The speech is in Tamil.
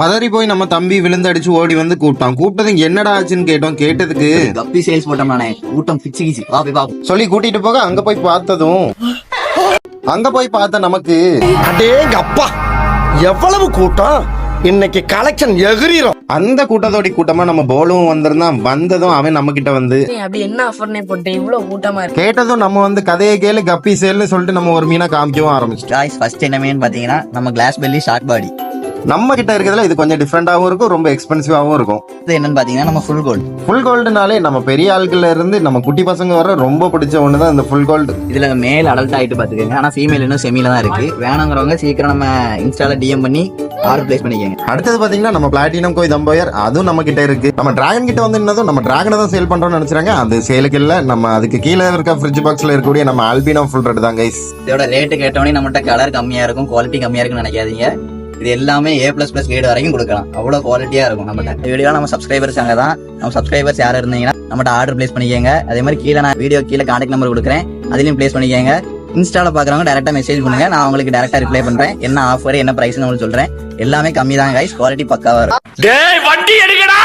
பதறி போய் நம்ம தம்பி விழுந்தடிச்சு ஓடி வந்து கூப்பிட்டான். கூப்பிட்டதுக்கு என்னடா ஆச்சுன்னு கேட்டோம். கேட்டதுக்கு கப்பி சேல்ஸ் போட்டோம்னானே கூட்டம் பிச்சு கிச்சு வா போய் பாப்போம். சொல்லி கூட்டிட்டு போக அங்க போய் பார்த்ததும் அங்க போய் பார்த்த நமக்கு அடேங்க அப்பா எவ்வளவு கூட்டம்? இன்னைக்கு கலெக்ஷன் எகிரிரும். அந்த கூட்டத்தோடி கூட்டமா நம்ம போலும் வந்திருந்தான் வந்ததும் அவன் நம்ம கிட்ட வந்து அப்படி என்ன ஆஃபர்னே போட்டேன் இவ்வளவு கூட்டமா இருக்கு? கேட்டதும் நம்ம வந்து கதையை கேளு கப்பி சேல்னு சொல்லிட்டு நம்ம ஒரு மீனை காமிக்கவும் ஆரம்பிச்சிட்டோம். காய்ஸ் ஃபர்ஸ்ட் என்ன மீன் பாத்தீங்கன்னா நம்ம கிளாஸ் பெல்லி ஷார்ட் பாடி நம்ம கிட்ட இருக்கிறதுல இது கொஞ்சம் டிஃப்ரெண்டாவும் இருக்கும் ரொம்ப எக்ஸ்பென்சிவாவும் இருக்கும். இது என்னன்னு பாத்தீங்கன்னா நம்ம ஃபுல் கோல்டு ஃபுல் கோல்டுனாலே நம்ம பெரிய ஆட்கள்ல இருந்து நம்ம குட்டி பசங்க வர ரொம்ப பிடிச்ச ஒன்று தான் இந்த ஃபுல் கோல்டு இதுல மேல் அடல்ட் ஆயிட்டு பாத்துக்கோங்க. ஆனா ஃபீமேல் இன்னும் செமில தான் இருக்கு. வேணுங்கிறவங்க சீக்கிரம் நம்ம இன்ஸ்டால டிஎம் பண்ணி ஆர்டர் பிளேஸ் பண்ணிக்கோங்க. அடுத்தது பாத்தீங்கன்னா நம்ம பிளாட்டினம் கோய் தம்போயர் அதுவும் நம்ம கிட்ட இருக்கு. நம்ம டிராகன் கிட்ட வந்து என்னதும் நம்ம டிராகனை தான் சேல் பண்றோம்னு நினைச்சாங்க அது சேலுக்கு இல்ல. நம்ம அதுக்கு கீழே இருக்க ஃப்ரிட்ஜ் பாக்ஸ்ல இருக்கக்கூடிய நம்ம ஆல்பினோ ஃபுல் ரெட் தான் கைஸ் இதோட ரேட்டு கேட்டோடனே நம்மகிட்ட கலர் கம்மியா இருக்கும் குவாலிட்டி கம்மியா இருக்குன்னு நினைக்காதீங்க. இது எல்லாமே ஏ பிளஸ் பிளஸ் கிரேட் வரைக்கும் கொடுக்கலாம். அவ்வளோ குவாலிட்டியா இருக்கும் நம்மகிட்ட. இந்த வீடியோ நம்ம சப்ஸ்கிரைபர்ஸ் அங்கே தான்? நம்ம சப்ஸ்கிரைபர்ஸ் யாரும் இருந்தீங்கன்னா நம்மகிட்ட ஆர்டர் பிளேஸ் பண்ணிக்கோங்க. அதே மாதிரி கீழே நான் வீடியோ கீழே கான்டாக்ட் நம்பர் கொடுக்குறேன். அதுலேயும் பிளேஸ் பண்ணிக்கோங்க. இன்ஸ்டாவில் பார்க்குறவங்க டேரெக்டாக மெசேஜ் பண்ணுங்க. நான் உங்களுக்கு டேரெக்டாக ரிப்ளை பண்ணுறேன் என்ன ஆஃபர் என்ன ப்ரைஸ் உங்களுக்கு சொல்கிறேன் எல்லாமே கம்மி தான் கைஸ் குவாலிட்டி பக்காவாக இருக்கும். டேய் வண்டி எடுக்கடா!